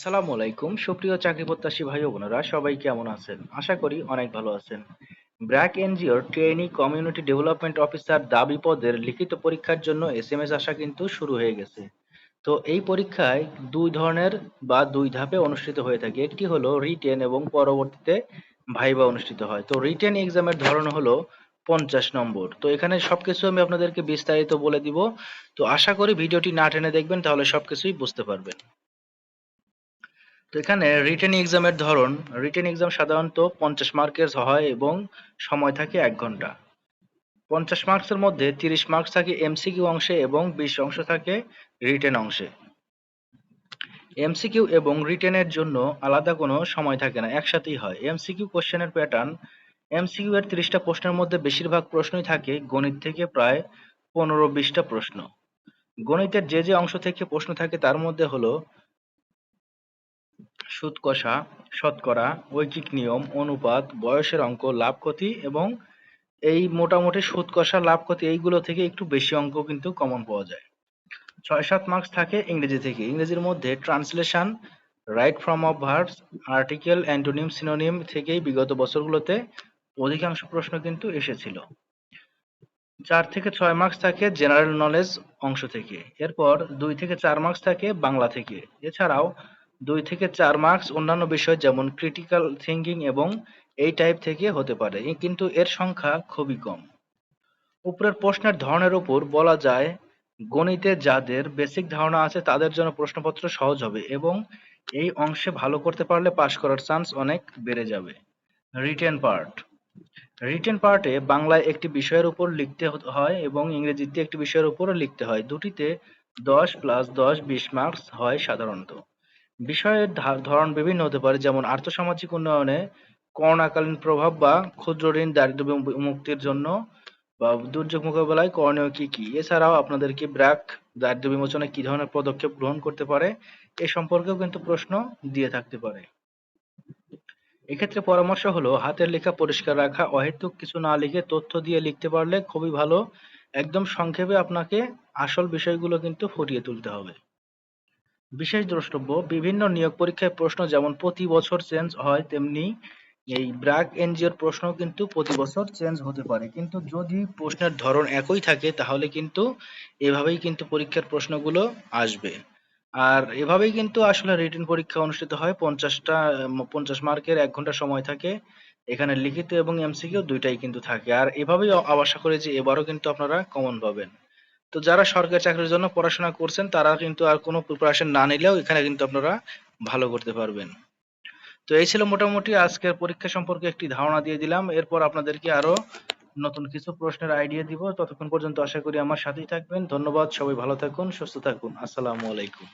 আসসালামু আলাইকুম। সুপ্রিয় চাকরি প্রত্যাশী ভাই বোনেরা, সবাই কেমন আছেন? আশা করি অনেক ভালো আছেন। ব্র্যাক এনজিওর ট্রেনি কমিউনিটি ডেভেলপমেন্ট অফিসার দাবি পদের লিখিত পরীক্ষার জন্য এস এম এস আসা কিন্তু শুরু হয়ে গেছে। তো এই পরীক্ষায় দুই ধরনের বা দুই ধাপে অনুষ্ঠিত হয়ে থাকে। একটি হলো রিটেন এবং পরবর্তীতে ভাইবা অনুষ্ঠিত হয়। তো রিটেন এক্সামের ধরন হলো পঞ্চাশ নম্বর। তো এখানে সবকিছু আমি আপনাদেরকে বিস্তারিত বলে দিব। তো আশা করি ভিডিওটি না টেনে দেখবেন, তাহলে সবকিছুই বুঝতে পারবেন। তো এখানে রিটেন এক্সামের ধরন রিটেন এক্সাম সাধারণত পঞ্চাশ মার্কের হয় এবং সময় থাকে এক ঘণ্টা। পঞ্চাশ মার্কসের মধ্যে তিরিশ মার্কস থাকে এমসিকিউ অংশে এবং বিশ অংশ থাকে রিটেন অংশে। এমসিকিউ এবং রিটেনের জন্য আলাদা কোনো সময় থাকে না, একসাথেই হয়। এমসিকিউ কোশ্চেনের প্যাটার্ন এমসিকিউ এর তিরিশটা প্রশ্নের মধ্যে বেশিরভাগ প্রশ্নই থাকে গণিত থেকে প্রায় পনেরো বিশটা প্রশ্ন। গণিতের যে যে অংশ থেকে প্রশ্ন থাকে তার মধ্যে হলো সুদ কষা, শতকরা, ঐকিক নিয়ম, অনুপাত, বয়সের অঙ্ক, লাভ ক্ষতি এবং এই মোটামুটি সুদ কষা, লাভ ক্ষতি এইগুলো থেকে একটু বেশি অঙ্ক কিন্তু কমন পাওয়া যায়। ছয় সাত মার্কস থাকে ইংরেজি থেকে। ইংরেজির মধ্যে translation right form of verbs article antonym synonym থেকেই বিগত বছরগুলোতে অধিকাংশ প্রশ্ন কিন্তু এসেছিল। চার থেকে ছয় মার্কস থাকে জেনারেল নলেজ অংশ থেকে। এরপর দুই থেকে চার মার্কস থাকে বাংলা থেকে। এছাড়াও দুই থেকে চার মার্কস অন্যান্য বিষয় যেমন ক্রিটিক্যাল থিঙ্কিং এবং এই টাইপ থেকে হতে পারে। কিন্তু এর সংখ্যা খুবই কম। উপরের প্রশ্নের ধরনের উপর বলা যায়, গণিতে যাদের বেসিক ধারণা আছে তাদের জন্য প্রশ্নপত্র সহজ হবে এবং এই অংশে ভালো করতে পারলে পাশ করার চান্স অনেক বেড়ে যাবে। রিটেন পার্ট রিটেন পার্টে বাংলায় একটি বিষয়ের উপর লিখতে হয় এবং ইংরেজিতে একটি বিষয়ের উপর লিখতে হয়। দুটিতে দশ প্লাস দশ, বিশ মার্কস হয় সাধারণত। বিষয়ের ধরন বিভিন্ন হতে পারে, যেমন আর্থসামাজিক উন্নয়নে করোনাকালীন প্রভাব বা ক্ষুদ্র ঋণ দারিদ্র মুক্তির জন্য বা দুর্যোগ মোকাবেলায় করণীয় কি কি? এছাড়াও আপনাদেরকে ব্র্যাক দারিদ্র বিমোচনে কি ধরনের পদক্ষেপ গ্রহণ করতে পারে, এ সম্পর্কেও কিন্তু প্রশ্ন দিয়ে থাকতে পারে। এক্ষেত্রে পরামর্শ হলো, হাতের লেখা পরিষ্কার রাখা, অহেতুক কিছু না লিখে তথ্য দিয়ে লিখতে পারলে খুবই ভালো। একদম সংক্ষেপে আপনাকে আসল বিষয়গুলো কিন্তু ফুটিয়ে তুলতে হবে। বিশেষ দ্রষ্টব্য, বিভিন্ন নিয়োগ পরীক্ষায় প্রশ্ন যেমন প্রতি বছর চেঞ্জ হয়, তেমনি এই ব্র্যাক এনজিওর প্রশ্ন কিন্তু প্রতি বছর চেঞ্জ হতে পারে। কিন্তু যদি প্রশ্নের ধরন একই থাকে, তাহলে কিন্তু এভাবেই কিন্তু পরীক্ষার প্রশ্নগুলো আসবে। আর এভাবেই কিন্তু আসলে রিটেন পরীক্ষা অনুষ্ঠিত হয়। পঞ্চাশটা, পঞ্চাশ মার্কের এক ঘণ্টা সময় থাকে। এখানে লিখিত এবং এমসিকিউ দুইটাই কিন্তু থাকে। আর এভাবেই আশা করি যে এবারও কিন্তু আপনারা কমন পাবেন। তো যারা সরকারি চাকরির জন্য পড়াশোনা করছেন, তারা কিন্তু আর কোনো প্রিপারেশন না নিলেও এখানে কিন্তু আপনারা ভালো করতে পারবেন। তো এই ছিল মোটামুটি আজকের পরীক্ষা সম্পর্কে একটি ধারণা দিয়ে দিলাম। এরপর আপনাদেরকে আরও নতুন কিছু প্রশ্নের আইডিয়া দিব। ততক্ষণ পর্যন্ত আশা করি আমার সাথেই থাকবেন। ধন্যবাদ, সবাই ভালো থাকুন, সুস্থ থাকুন। আসসালামু আলাইকুম।